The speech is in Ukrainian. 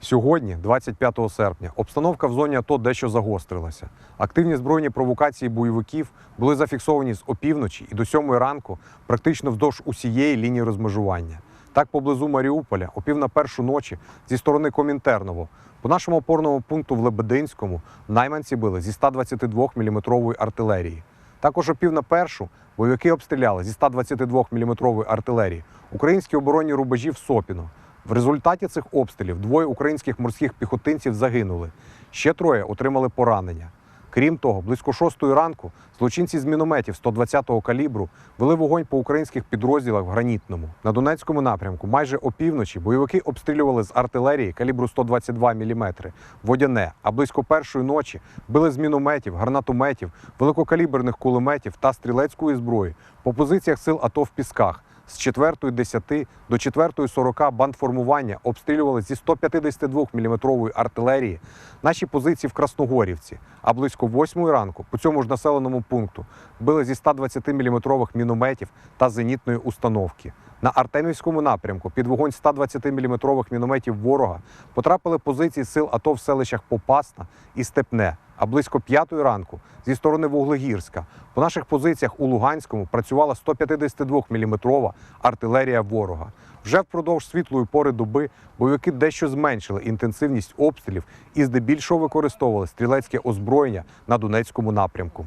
Сьогодні, 25 серпня, обстановка в зоні АТО дещо загострилася. Активні збройні провокації бойовиків були зафіксовані з опівночі і до сьомої ранку практично вздовж усієї лінії розмежування. Так, поблизу Маріуполя, о пів на першу ночі, зі сторони Комінтерново, по нашому опорному пункту в Лебединському найманці били зі 122 мм артилерії. Також о пів на першу бойовики обстріляли зі 122 мм артилерії українські оборонні рубежі в Сопіно. В результаті цих обстрілів двоє українських морських піхотинців загинули. Ще троє отримали поранення. Крім того, близько шостої ранку злочинці з мінометів 120-го калібру вели вогонь по українських підрозділах в гранітному. На Донецькому напрямку майже опівночі бойовики обстрілювали з артилерії калібру 122 мм водяне, а близько першої ночі били з мінометів, гранатометів, великокаліберних кулеметів та стрілецької зброї по позиціях сил АТО в Пісках. З 4.10 до 4.40 бандформування обстрілювали зі 152 мм артилерії наші позиції в Красногорівці, а близько 8 ранку по цьому ж населеному пункту били зі 120 мм мінометів та зенітної установки. На Артемівському напрямку під вогонь 120 мм мінометів ворога потрапили позиції сил АТО в селищах Попасна і Степне. А близько п'ятої ранку зі сторони Вуглегірська по наших позиціях у Луганському працювала 152 мм артилерія ворога. Вже впродовж світлої пори доби бойовики дещо зменшили інтенсивність обстрілів і здебільшого використовували стрілецьке озброєння на Донецькому напрямку.